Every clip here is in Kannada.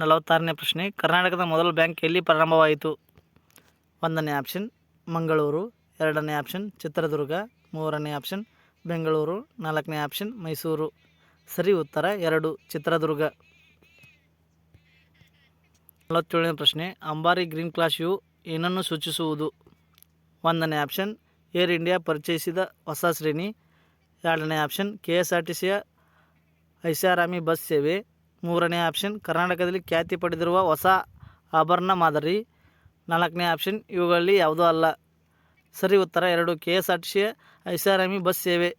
ನಲವತ್ತಾರನೇ ಪ್ರಶ್ನೆ, ಕರ್ನಾಟಕದ ಮೊದಲ ಬ್ಯಾಂಕ್ ಎಲ್ಲಿ ಪ್ರಾರಂಭವಾಯಿತು? ಒಂದನೇ ಆಪ್ಷನ್, ಮಂಗಳೂರು. ಎರಡನೇ ಆಪ್ಷನ್, ಚಿತ್ರದುರ್ಗ. ಮೂರನೇ ಆಪ್ಷನ್, ಬೆಂಗಳೂರು. ನಾಲ್ಕನೇ ಆಪ್ಷನ್, ಮೈಸೂರು. ಸರಿ, ಉತ್ತರ ಎರಡು, ಚಿತ್ರದುರ್ಗ. ನಲವತ್ತೇಳನೇ ಪ್ರಶ್ನೆ, ಅಂಬಾರಿ ಗ್ರೀನ್ ಕ್ಲಾಸ್ ಯು ಏನನ್ನು ಸೂಚಿಸುವುದು? ಒಂದನೇ ಆಪ್ಷನ್, ಏರ್ ಇಂಡಿಯಾ ಪರಿಚಯಿಸಿದ ಹೊಸ ಶ್ರೇಣಿ. ಎರಡನೇ option, K S R T ಸಿಯ ಐಷಾರಾಮಿ ಬಸ್ ಸೇವೆ. ಮೂರನೇ ಆಪ್ಷನ್, ಕರ್ನಾಟಕದಲ್ಲಿ ಖ್ಯಾತಿ ಪಡೆದಿರುವ ಹೊಸ ಆಭರಣ ಮಾದರಿ. ನಾಲ್ಕನೇ ಆಪ್ಷನ್, ಇವುಗಳಲ್ಲಿ ಯಾವುದೂ ಅಲ್ಲ. ಸರಿ ಉತ್ತರ ಎರಡು K S R T C ಐಷಾರಾಮಿ ಬಸ್ ಸೇವೆ.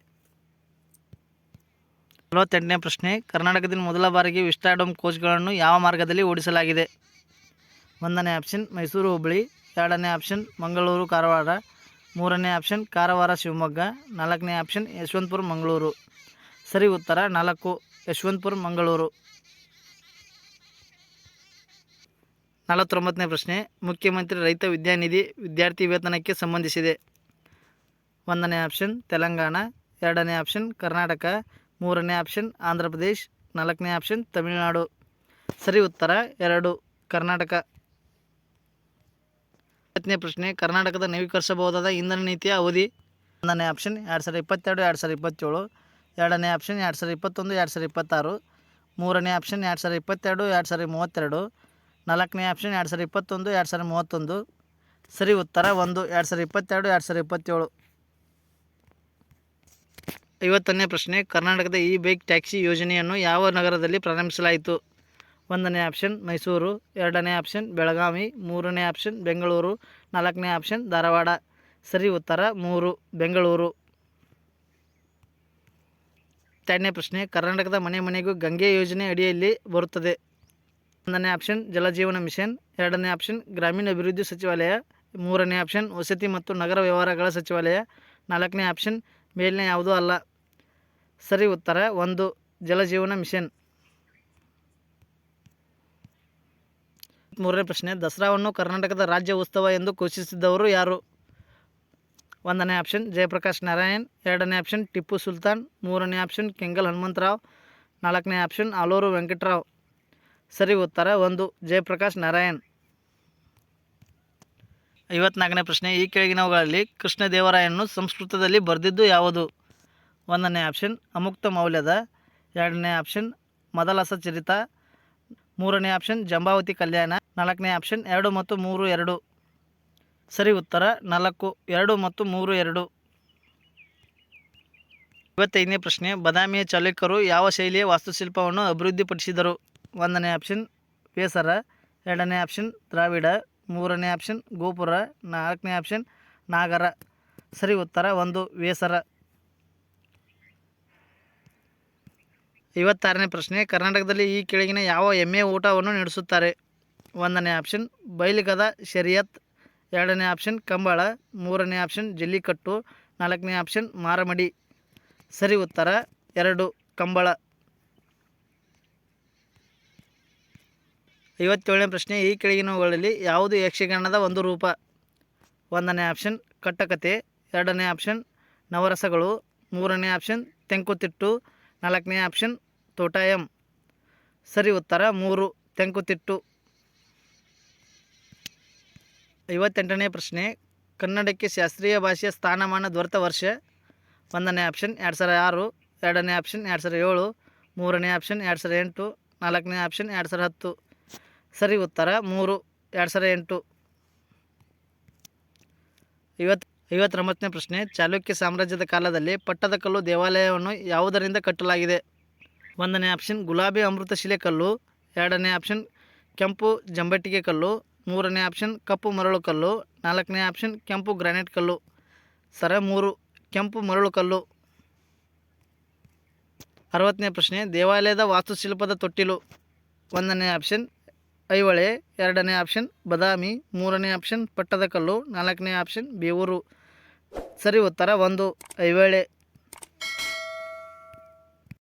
ನಲವತ್ತೆಂಟನೇ ಪ್ರಶ್ನೆ ಕರ್ನಾಟಕದಲ್ಲಿ ಮೊದಲ ಬಾರಿಗೆ ವಿಸ್ಟಾಡೋಮ್ ಕೋಚ್ಗಳನ್ನು ಯಾವ ಮಾರ್ಗದಲ್ಲಿ ಓಡಿಸಲಾಗಿದೆ? ಒಂದನೇ ಆಪ್ಷನ್, ಮೈಸೂರು ಹುಬ್ಬಳ್ಳಿ. ಎರಡನೇ ಆಪ್ಷನ್, ಮಂಗಳೂರು, ಕಾರವಾರ. ಮೂರನೇ ಆಪ್ಷನ್, ಕಾರವಾರ, ಶಿವಮೊಗ್ಗ. ನಾಲ್ಕನೇ ಆಪ್ಷನ್, ಯಶವಂತಪುರ, ಮಂಗಳೂರು. ಸರಿ ಉತ್ತರ ನಾಲ್ಕು, ಯಶವಂತಪುರ, ಮಂಗಳೂರು. ನಲವತ್ತೊಂಬತ್ತನೇ ಪ್ರಶ್ನೆ. ಮುಖ್ಯಮಂತ್ರಿ ರೈತ ವಿದ್ಯಾನಿಧಿ ವಿದ್ಯಾರ್ಥಿ ವೇತನಕ್ಕೆ ಸಂಬಂಧಿಸಿದೆ. ಒಂದನೇ ಆಪ್ಷನ್, ತೆಲಂಗಾಣ. ಎರಡನೇ ಆಪ್ಷನ್, ಕರ್ನಾಟಕ. ಮೂರನೇ ಆಪ್ಷನ್, ಆಂಧ್ರ ಪ್ರದೇಶ್. ನಾಲ್ಕನೇ ಆಪ್ಷನ್, ತಮಿಳುನಾಡು. ಸರಿ, ಉತ್ತರ. ಎರಡು, ಕರ್ನಾಟಕ. ಹತ್ತನೇ ಪ್ರಶ್ನೆ, ಕರ್ನಾಟಕದ ನವೀಕರಿಸಬಹುದಾದ ಇಂಧನ ನೀತಿಯ ಅವಧಿ. ಒಂದನೇ ಆಪ್ಷನ್, ಎರಡು ಸಾವಿರದ ಇಪ್ಪತ್ತೆರಡು, ಎರಡು ಸಾವಿರದ ಇಪ್ಪತ್ತೇಳು. ಎರಡನೇ ಆಪ್ಷನ್, ಎರಡು ಸಾವಿರದ ಇಪ್ಪತ್ತೊಂದು, ಎರಡು ಸಾವಿರದ ಇಪ್ಪತ್ತಾರು. ಮೂರನೇ ಆಪ್ಷನ್, ಎರಡು ಸಾವಿರದ ಇಪ್ಪತ್ತೆರಡು, ಎರಡು ಸಾವಿರದ ಮೂವತ್ತೆರಡು. ನಾಲ್ಕನೇ ಆಪ್ಷನ್ ಎರಡು ಸಾವಿರದ ಇಪ್ಪತ್ತೊಂದು, ಎರಡು ಸಾವಿರದ ಮೂವತ್ತೊಂದು. ಸರಿ, ಉತ್ತರ ಒಂದು, ಎರಡು ಸಾವಿರದ ಇಪ್ಪತ್ತೆರಡು, ಎರಡು ಸಾವಿರದ ಇಪ್ಪತ್ತೇಳು. ಐವತ್ತನೇ ಪ್ರಶ್ನೆ, ಕರ್ನಾಟಕದ ಇ ಬೈಕ್ ಟ್ಯಾಕ್ಸಿ ಯೋಜನೆಯನ್ನು ಯಾವ ನಗರದಲ್ಲಿ ಪ್ರಾರಂಭಿಸಲಾಯಿತು? ಒಂದನೇ ಆಪ್ಷನ್ ಮೈಸೂರು, ಎರಡನೇ ಆಪ್ಷನ್ ಬೆಳಗಾವಿ, ಮೂರನೇ ಆಪ್ಷನ್ ಬೆಂಗಳೂರು, ನಾಲ್ಕನೇ ಆಪ್ಷನ್ ಧಾರವಾಡ. ಸರಿ, ಉತ್ತರ ಮೂರು, ಬೆಂಗಳೂರು. ಎರಡನೇ ಪ್ರಶ್ನೆ, ಕರ್ನಾಟಕದ ಮನೆ ಮನೆಗೂ ಗಂಗೆ ಯೋಜನೆ ಅಡಿಯಲ್ಲಿ ಬರುತ್ತದೆ. ಒಂದನೇ ಆಪ್ಷನ್ ಜಲಜೀವನ ಮಿಷನ್. ಎರಡನೇ ಆಪ್ಷನ್ ಗ್ರಾಮೀಣ ಅಭಿವೃದ್ಧಿ ಸಚಿವಾಲಯ. ಮೂರನೇ ಆಪ್ಷನ್ ವಸತಿ ಮತ್ತು ನಗರ ವ್ಯವಹಾರಗಳ ಸಚಿವಾಲಯ. ನಾಲ್ಕನೇ ಆಪ್ಷನ್ ಮೇಲಿನ ಯಾವುದೂ ಅಲ್ಲ. ಸರಿ ಉತ್ತರ ಒಂದು, ಜಲಜೀವನ ಮಿಷನ್. ಮೂರನೇ ಪ್ರಶ್ನೆ, ದಸರಾವನ್ನು ಕರ್ನಾಟಕದ ರಾಜ್ಯ ಉತ್ಸವ ಎಂದು ಘೋಷಿಸಿದವರು ಯಾರು? ಒಂದನೇ ಆಪ್ಷನ್ ಜಯಪ್ರಕಾಶ್ ನಾರಾಯಣ್. ಎರಡನೇ ಆಪ್ಷನ್ ಟಿಪ್ಪು ಸುಲ್ತಾನ್. ಮೂರನೇ ಆಪ್ಷನ್ ಕೆಂಗಲ್ ಹನುಮಂತರಾವ್. ನಾಲ್ಕನೇ ಆಪ್ಷನ್ ಆಲೂರು ವೆಂಕಟರಾವ್. ಸರಿ ಉತ್ತರ ಒಂದು, ಜಯಪ್ರಕಾಶ್ ನಾರಾಯಣ್. ಐವತ್ನಾಲ್ಕನೇ ಪ್ರಶ್ನೆ, ಈ ಕೆಳಗಿನವುಗಳಲ್ಲಿ ಕೃಷ್ಣದೇವರಾಯನನ್ನು ಸಂಸ್ಕೃತದಲ್ಲಿ ಬರೆದಿದ್ದು ಯಾವುದು? ಒಂದನೇ ಆಪ್ಷನ್, ಅಮುಕ್ತ ಮೌಲ್ಯದ. ಎರಡನೇ ಆಪ್ಷನ್, ಮದಲಸ ಚರಿತ. ಮೂರನೇ ಆಪ್ಷನ್, ಜಂಬಾವತಿ ಕಲ್ಯಾಣ. ನಾಲ್ಕನೇ ಆಪ್ಷನ್, ಎರಡು ಮತ್ತು ಮೂರು, ಎರಡು. ಸರಿ ಉತ್ತರ, ನಾಲ್ಕು, ಎರಡು ಮತ್ತು ಮೂರು, ಎರಡು. ಇವತ್ತೈದನೇ ಪ್ರಶ್ನೆ, ಬದಾಮಿಯ ಚಾಲುಕ್ಯರು ಯಾವ ಶೈಲಿಯ ವಾಸ್ತುಶಿಲ್ಪವನ್ನು ಅಭಿವೃದ್ಧಿಪಡಿಸಿದರು? ಒಂದನೇ ಆಪ್ಷನ್ ಬೇಸರ ಎರಡನೇ ಆಪ್ಷನ್ ದ್ರಾವಿಡ, ಮೂರನೇ ಆಪ್ಷನ್ ಗೋಪುರ, ನಾಲ್ಕನೇ ಆಪ್ಷನ್ ನಾಗರ. ಸರಿ, ಉತ್ತರ ಒಂದು, ವೇಸರ. ಐವತ್ತಾರನೇ ಪ್ರಶ್ನೆ, ಕರ್ನಾಟಕದಲ್ಲಿ ಈ ಕೆಳಗಿನ ಯಾವ ಎಮ್ಮೆ ಊಟವನ್ನು ನಡೆಸುತ್ತಾರೆ? ಒಂದನೇ ಆಪ್ಷನ್ ಬೈಲಿಗದ ಶರಿಯತ್, ಎರಡನೇ ಆಪ್ಷನ್ ಕಂಬಳ, ಮೂರನೇ ಆಪ್ಷನ್ ಜಲ್ಲಿಕಟ್ಟು, ನಾಲ್ಕನೇ ಆಪ್ಷನ್ ಮಾರಮಡಿ. ಸರಿ, ಉತ್ತರ ಎರಡು, ಕಂಬಳ. ಐವತ್ತೇಳನೇ ಪ್ರಶ್ನೆ, ಈ ಕೆಳಗಿನವುಗಳಲ್ಲಿ ಯಾವುದು ಯಕ್ಷಗಾನದ ಒಂದು ರೂಪ? ಒಂದನೇ ಆಪ್ಷನ್, ಕಟ್ಟಕತೆ. ಎರಡನೇ ಆಪ್ಷನ್, ನವರಸಗಳು. ಮೂರನೇ ಆಪ್ಷನ್, ತೆಂಕುತಿಟ್ಟು. ನಾಲ್ಕನೇ ಆಪ್ಷನ್, ತೋಟಾಯಂ. ಸರಿ, ಉತ್ತರ ಮೂರು, ತೆಂಕುತಿಟ್ಟು. ಐವತ್ತೆಂಟನೇ ಪ್ರಶ್ನೆ, ಕನ್ನಡಕ್ಕೆ ಶಾಸ್ತ್ರೀಯ ಭಾಷೆಯ ಸ್ಥಾನಮಾನ ದೊರೆತ ವರ್ಷ. ಒಂದನೇ ಆಪ್ಷನ್, ಎರಡು ಸಾವಿರ ಆರು. ಎರಡನೇ ಆಪ್ಷನ್, ಎರಡು ಸಾವಿರದ ಏಳು. ಮೂರನೇ ಆಪ್ಷನ್, ಎರಡು ಸಾವಿರದ ಎಂಟು. ನಾಲ್ಕನೇ ಆಪ್ಷನ್, ಎರಡು ಸಾವಿರದ ಹತ್ತು. ಸರಿ ಉತ್ತರ ಮೂರು, ಎರಡು ಸಾವಿರದ ಎಂಟು. ಐವತ್ತು ಐವತ್ತೊಂಬತ್ತನೇ ಪ್ರಶ್ನೆ, ಚಾಲುಕ್ಯ ಸಾಮ್ರಾಜ್ಯದ ಕಾಲದಲ್ಲಿ ಪಟ್ಟದಕಲ್ಲು ದೇವಾಲಯವನ್ನು ಯಾವುದರಿಂದ ಕಟ್ಟಲಾಗಿದೆ? ಒಂದನೇ ಆಪ್ಷನ್, ಗುಲಾಬಿ ಅಮೃತಶಿಲೆ ಕಲ್ಲು, ಎರಡನೇ ಆಪ್ಷನ್, ಕೆಂಪು ಜಂಬಟ್ಟಿಗೆ ಕಲ್ಲು, ಮೂರನೇ ಆಪ್ಷನ್, ಕಪ್ಪು ಮರಳು ಕಲ್ಲು, ನಾಲ್ಕನೇ ಆಪ್ಷನ್, ಕೆಂಪು ಗ್ರಾನೈಟ್ ಕಲ್ಲು. ಸರ ಮೂರು, ಕೆಂಪು ಮರಳು ಕಲ್ಲು. ಅರವತ್ತನೇ ಪ್ರಶ್ನೆ, ದೇವಾಲಯದ ವಾಸ್ತುಶಿಲ್ಪದ ತೊಟ್ಟಿಲು. ಒಂದನೇ ಆಪ್ಷನ್ ಐಹೊಳೆ ಎರಡನೇ ಆಪ್ಷನ್ ಬದಾಮಿ ಮೂರನೇ ಆಪ್ಷನ್ ಪಟ್ಟದಕಲ್ಲು ನಾಲ್ಕನೇ ಆಪ್ಷನ್ ಬೇವೂರು. ಸರಿ ಉತ್ತರ ಒಂದು ಐಹೊಳೆ